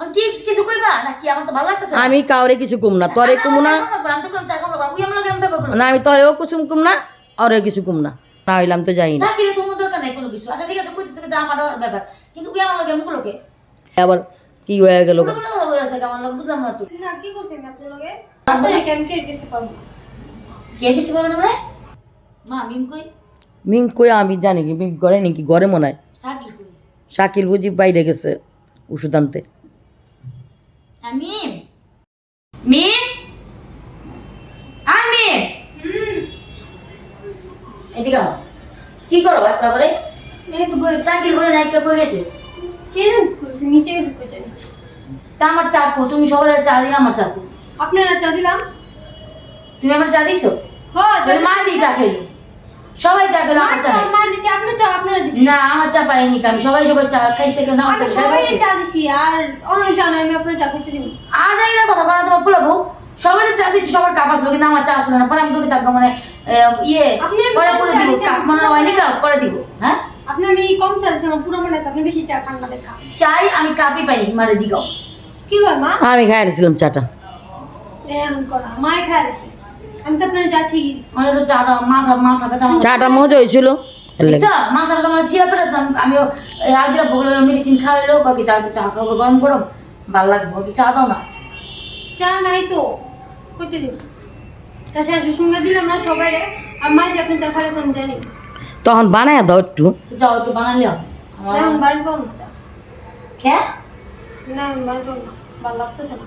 আমি কি কিছু কইবা? নাকি আমার তো ভালো লাগতেছে না। আমি কাউরে কিছু কম না তোরে কম না। না। আমি তোরেও কুসুম কম না ওরে কিছু কম না। না হইলাম তো যাই না। চাকরি তোমার দরকার নাই কোনো কিছু। আচ্ছা ঠিক আছে কইতেছে আমার ব্যাপার। কিন্তু উই আমার লগে মুখ লোকে আবার কি হয়ে গেল বুঝলাম না কি আপনার লগে? কে কিছু পারব? কে না মানে? মা মিম কই? মিম কই আমি জানি কি মিম ঘরে নাকি ঘরে মনে হয়। কই? শাকিল বুঝি বাইরে গেছে ওষুধ আনতে। আ, মিম। মিম? আ মিম। এদিকে। কি করো একটা করে এই তো বই সাইকেল বলে নাইকা কই গেছে? কে জানি নিচে গেছে কই জানি। তা আমার চাকু তুমি সবার চা দিলে আমার চাকু আপনারা চা দিলাম। তুমি আমার চা দিছো? হ্যাঁ তুমি মা দিয়ে চা খেলো সবাই চা খেলো আমার চা খাইলো। মার দিছি আপনার চা আপনারা দিছি। না আমার চা পাইনি আমি সবাই সবাই চা খাইছে কেন? আমার চা খাই সবাই চা দিছি আর অন্য চা নাই আমি আপনার চা খেতে দিব। আজ এই না কথা বলা তোমার পুলাবো। সবাই চা দিচ্ছি সবার কাপ আসলো কিন্তু আমার চা আসলো না। পরে আমি তোকে থাকব মানে ইয়ে আপনি পরে কম দিব কাপ মনে পুরো হয়নি কাপ করে দিব হ্যাঁ? আপনি আমি কম চা দিছি আমার পুরো মনে আছে আপনি বেশি চা খান না দেখা চাই আমি কাপই পাইনি মানে জিগাও। কি কয় মা? আমি খাই দিয়েছিলাম চাটা। এরকম করা দিছে। আমি তো আপনার চা ঠিক দিছি একটু চা দাও মাথা মাথা ব্যথা চাটা মজা হয়েছিল। এর লাগে। বুঝছ? মাথা ব্যথা আমার ছিঁড়া পেটেছে আমি আগে বগলে মেডিসিন খাওয়াইলো কাকে চা একটু চা খাব গরম গরম ভালো লাগবে একটু চা দাও না। চা নাই তো কইতে দিব? তা শেষ সঙ্গে দিলাম না সবাই রে। আর মা যে আপনি চা খাইছেন জানি। তখন বানায় দাও একটু। যাও একটু বানালিও আমার না আমি না চা। কে? না আমি না। ভালো লাগতেছে না।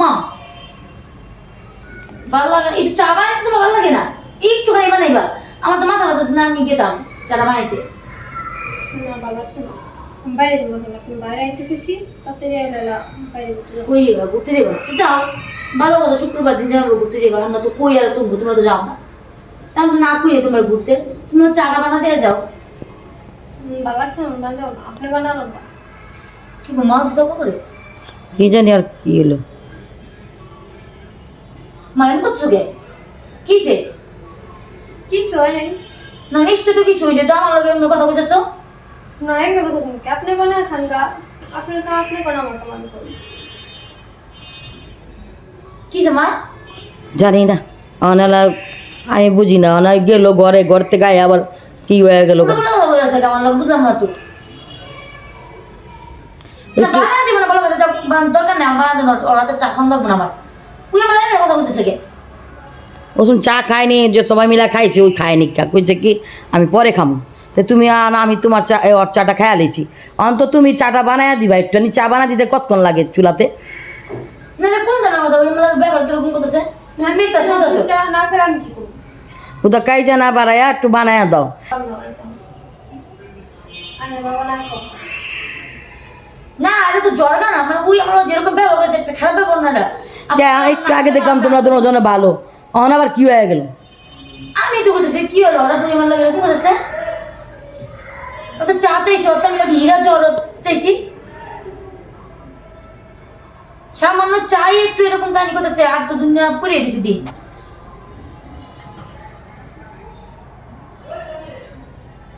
মা ভালো লাগে না। একটু চা বানাইতে তোমার ভালো লাগে না। একটুখানি বানাইবা। আমার তো মাথা ব্যথা না আমি গেতাম চাটা বানাইতে। না ভালো লাগছে না। বাইরে যাব না আপনি বাইরে আইতে খুশি তাড়াতাড়ি আইলা বাইরে কই যাবা? ঘুরতে যাবা? যাও। ভালো কথা শুক্রবার দিন যাব ঘুরতে যাবা। আমরা তো কই আর তুমি তোমরা তো যাও না। তাহলে তো না কই তোমরা ঘুরতে। তুমি চাটা বানাতে যাও। ভালো লাগছে না আপনি কি মা করে। কি জানি আর কি হলো। মা এমন করছ কে কিসে? কিছু হয় নাই। না নিশ্চয় তো কিছু হয়েছে। তো আমার লগে কথা বলতেছো না এমনি কথা তুমি আপনি বানায় খান গা আপনার আপনি বানাবো আমার কাম আমি করি। কিসে মা? জানি না। অনালা আমি বুঝি না। অনা গেল ঘরে ঘর থেকে আয় আবার কি হয়ে গেল বুঝলাম না তো। একটু দরকার নেই আমার ওরা তো চা খান না আমার। তুই আমার এমনি কথা বলতেছে কে? ওসুন চা খায়নি যে সবাই মিলা খাইছে ওই খায়নি কা। কইছে কি আমি পরে খামু। তো তুমি আন আমি তোমার চা ওর চাটা খাইয়া লেছি অন্ত তুমি চাটা বানায়া দিবা একটু চা বানা দিতে কতক্ষণ লাগে চুলাতে? না না কোন ধরনের কথা ওই আমার ব্যবহার কীরকম করতেছে? না মিথ্যা শুনতেছো। চা না খেলে আমি কি করব? ওটা কাইজা না বাড়াইয়া একটু বানায়া দাও। না না না এটা তো জ্বর না মানে ওই আমার যেরকম ব্যবহার করেছে একটা খারাপ ব্যবহার না একটু আগে দেখলাম তোমরা ভালো। অন আবার কি হয়ে গেল? আমি তো বলতেছি কি হলো? ওরা লাগে এরকম ও চা চাইছে ওর আমি লাগে হীরা জ্বর চাইছি। সামান্য চাই একটু এরকম কাহিনী করতেছে আর তো দুনিয়া পুড়িয়ে দিছে দিন।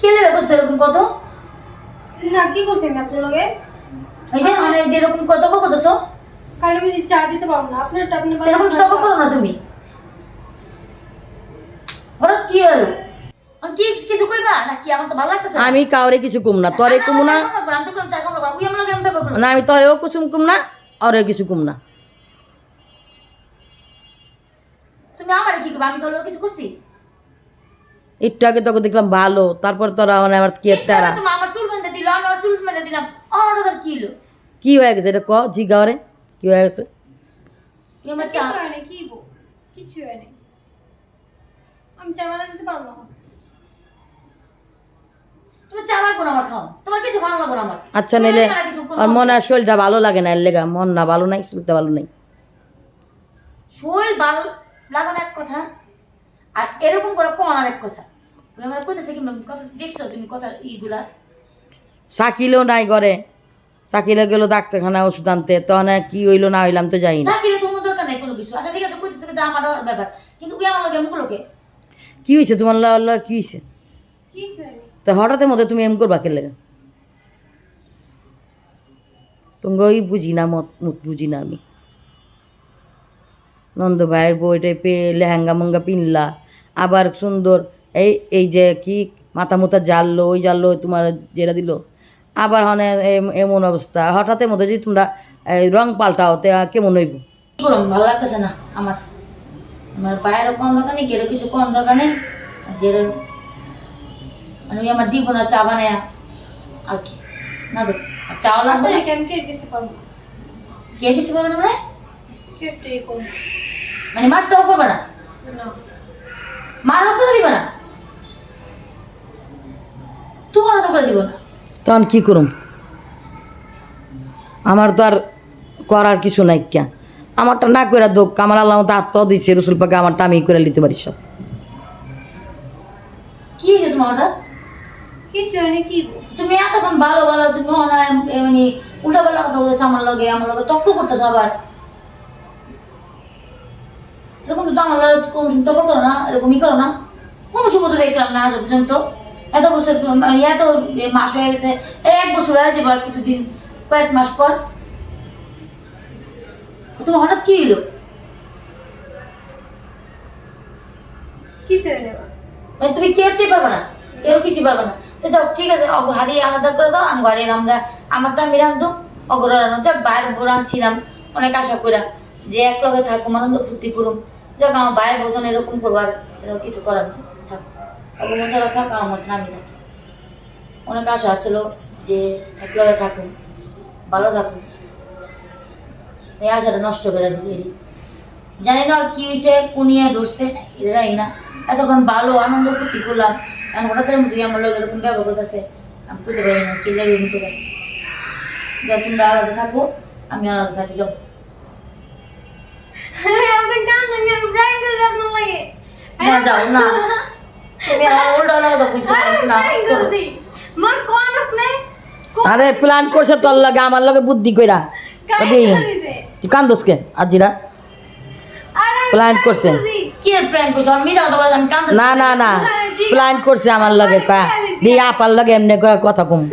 কে লেগে করছে এরকম কত? না কি করছি আপনার লগে? এই যে মানে যেরকম কত করতেছো? কালে কিছু চা দিতে পারব না। আপনারটা আপনি এরকম তর্ক করো না তুমি। হঠাৎ কি হলো? আমি কি কিছু কইবা? নাকি আমার তো ভালো লাগতেছে আমি কাউরে কিছু কম না তোরে কম না। না, আমি তো চা আমার আমি ব্যাপার না আমি তোরেও কুসুম কম না ওরে কিছু কম না। তুমি আমারে কি করবে আমি কোনো কিছু করছি? একটু আগে তোকে দেখলাম ভালো তারপর তোরা মানে আমার কি তুমি আমার চুল বেঁধে দিল আমি আমার চুল বেঁধে দিলাম। আমার কি হলো? কি হয়ে গেছে? এটা ক জিগাওরে কি হয়ে গেছে তুমি আমার চা না কি বো কিছু হয় না আমি চা বানাতে দিতে পারব না। তুমি চা লাগবে না আমার খাও তোমার কিছু ভালো লাগবে না আমার। আচ্ছা নিলে আর মনে হয় শরীরটা ভালো লাগে না এর লেগা মন না ভালো নাই শরীরটা ভালো নাই। শরীর ভালো লাগানো এক কথা আর এরকম করে কোন আরেক কথা। তুমি আমার কথা? দেখছ তুমি কথা ইগুলা? সাকিলেও নাই ঘরে। সাকিলে গেল ডাক্তারখানা ওষুধ আনতে তখন আর কি হইল না হইলাম তো যাই না। চাকরি তোমার দরকার নাই কোনো কিছু। আচ্ছা ঠিক আছে কইতেছে কিন্তু আমার ব্যাপার। কিন্তু ওই আমার লগে মুখ লোকে কি? হয়েছে তোমার ল- ল- কি হয়েছে হয় না তো হঠাৎের মধ্যে তুমি এম করবা কে লেগে? তোমাকে ওই বুঝি না মত মুত বুঝি না আমি। নন্দ ভাইয়ের বইটা পেয়ে লেহেঙ্গা মঙ্গা পিনলা। আবার সুন্দর এই এই যে কি মাথা মুথা জানলো ওই জানলো তোমার যেটা দিল? আবার হনে এমন অবস্থা। হঠাৎ মধ্যে যদি তোমরা রং পাল্টাও তে কেমন হইব? কি করুন ভালো লাগতেছে না আমার। আমার বাইরে কোন দোকানে গেলে কিছু কোন দোকানে যে মানে আমার দিব না চা বানায়। আর কি? না আর চাও লাগবে না? আপনাকে কে কিছু করব? না। কে কিছু করবে না মানে? মানে মারটাও করবে না? না। মারাও করে দিবে না? তোমার তো করে দিব না? তখন কি করুম? আমার তো আর করার কিছু নাই ক্যা আমারটা না করে দোক, আমার আল্লাহ তো আত্ম দিচ্ছে রসুল পাকে আমারটা আমি করে নিতে পারি সব। কি হয়েছে কি তুমি এতক্ষণ ভালো ভালো, তুমি অনায় মানে উল্টা পাল্টা কথা আমার লগে আমার লগে করতেছো আবার। এরকম তো আমার লগে কোনো তক্ক করো না, এরকমই করো না। কোনো সময় তো দেখলাম না আজ পর্যন্ত। এত বছর মানে এত মাস হয়ে গেছে এক বছর হয়ে যাবে আর কিছুদিন কয়েক মাস পর। তুমি হঠাৎ কি হইল? কিছু মানে তুমি কেউতেই পারবে না কেউ কিছু পারবে না। তো যাও ঠিক আছে অগ হারিয়ে আলাদা করে দাও আমি হারিয়ে আমরা আমারটা আমি রান্ধো অগর রান্না যাক বাইরে রাঁধছিলাম অনেক আশা করে যে এক লগে থাকুম আনন্দ ফুর্তি করুম। যাক আমার বাইরের ভোজন এরকম করব আর এরকম কিছু করার নেই। মতো থাক আমার আমি থাকি অনেক আশা আসছিল যে এক লগে থাকুম ভালো থাকুম এই আশাটা নষ্ট করে দিল জানি না আর কি হয়েছে কুনিয়ে ধরছে এটা জানি না। এতক্ষণ ভালো আনন্দ ফুর্তি করলাম কারণ হঠাৎ তুই আমার লোক এরকম ব্যবহার করতেছে আমি বুঝতে পারি না কি লেগে মতো গেছে। যা তোমরা আলাদা থাকো আমি আলাদা থাকি যাও। কাঁদেন কেন? prank করছে আপনার লাগে। না যাও না। আরে প্ল্যান করছে তোর লগে আমার লগে বুদ্ধি কইরা? তুই আজিরা। করছি। কি এর প্র্যাঙ্ক করছ? না না না প্ল্যান করছে আমার লগে কয়া। দিয়ে আপার লগে এমনি করে কথা কম।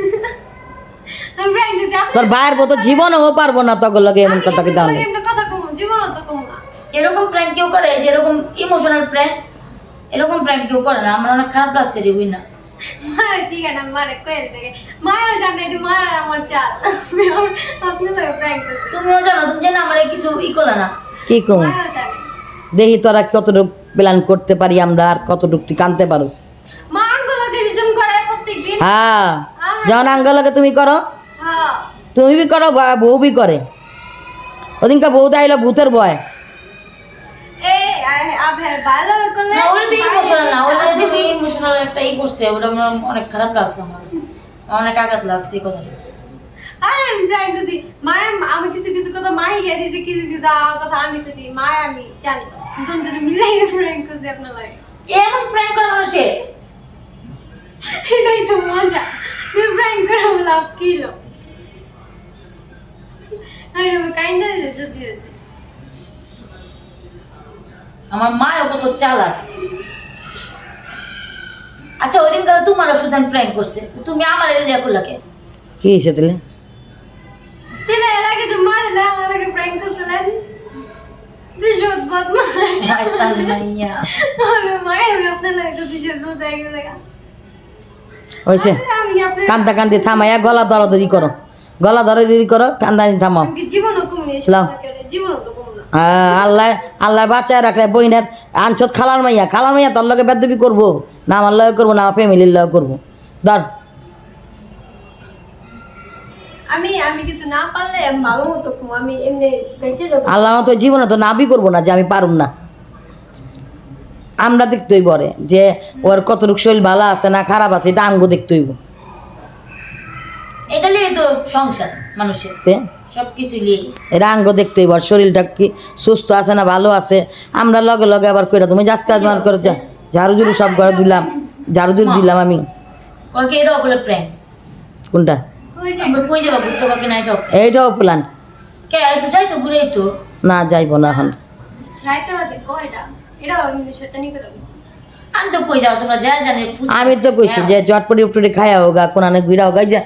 তোর ভাইয়ের মতো জীবনও পারব না তখন লগে এমন কথা কি আপনার দাও লাগে এমনি কথা কমো, জীবনেও তো কমো না। এরকম প্র্যাঙ্ক কেউ করে? যেরকম ইমোশনাল প্র্যাঙ্ক এরকম প্র্যাঙ্ক কেউ করে না আমার অনেক খারাপ লাগছে রে বুঝ না ঠিক আছে। জানে আমার চাল। তুমিও জানো তুমি জানো আমার কিছু ই করলে না। কি কম? দেখি তোরা কতটুকু প্ল্যান করতে পারি আমরা আর কতটুকু তুই কানতে পারোস। মা আঙ্গুল জুম করে প্রত্যেকদিন। হ্যাঁ যখন আঙ্গলকে তুমি করো হ্যাঁ। তুমি বি করো বউ বি করে। ওদিনকে বউ দাইলো ভূতের এই, ভালো করলে না ওটা তো ইমোশনাল না ওটা যে ইমোশনাল একটা ই করছে ওটা আমার অনেক খারাপ লাগছে আমার কাছে। অনেক আঘাত লাগছে এই কথাটা। আরে আমি প্র্যাঙ্ক করছি আমি কিছু কিছু কথা মাই গিয়ে দিয়েছে কিছু কিছু কথা আমি করছি আমি জানি। দুজনে মিলাই প্র্যাঙ্ক করছি আপনার লাগে এমন প্র্যাঙ্ক করে মানুষে? এটাই তো মজা। তুই প্র্যাঙ্ক করে লাভ কিলো আমি আমি কাইন্ডা দিয়েছে সত্যি সত্যি। আমার কত চালাক। আচ্ছা ওই দিন তোমার ওষুধ আমি প্র্যাঙ্ক করছে। তুমি আমার এলিয়া করলা কে? কি হয়েছে তাহলে? দিলে এর আগে যে মারলে আমাদেরকে প্র্যাঙ্ক। আরে মাই আমি আপনার লাগে তো হয়েছে? কান্দা কান্দি থামাইয়া গলা ধরো দিদি করো। গলা করো কান্দানি থামাও। আমি জীবনও কমনি লাও। জীবনও তো কমো না হ্যাঁ, আল্লাহ আল্লাহ বাঁচায় রাখলে বইনের আনছত খালার মাইয়া খালার মাইয়া তোর লগে বেদবি করব? না আমার লগে করব না আমার ফ্যামিলির লগে করব। ধর। আমি আমি কিছু না পারলে ভালো মতো কমো আমি এমনি বেঁচে যাব। আল্লাহ তো জীবনে তো নাবি করব না যে আমি পারুম না। আমরা দেখতেই পরে যে ওর কতটুকু শরীর ভালো আছে না খারাপ আছে এটা আঙ্গ দেখতেইব এটা তো সংসার মানুষের। তে সব কিছু লিয়ে দেখতেই পার শরীরটা কি সুস্থ আছে না ভালো আছে? আমরা লগে লগে আবার কইরা তুমি যাস কাজ মান করে যা। ঝাড়ু ঝুড়ু সব করে দিলাম ঝাড়ু ঝুড়ু দিলাম আমি। কোনটা? এইটাও প্ল্যান না যাইব না এখন। আমি তো কই যাও তোমরা যা জানে ফুস- আমি তো কইছি যে জটপটি উপটুটি খায়া হোগা ঘুরা হোগা এই যে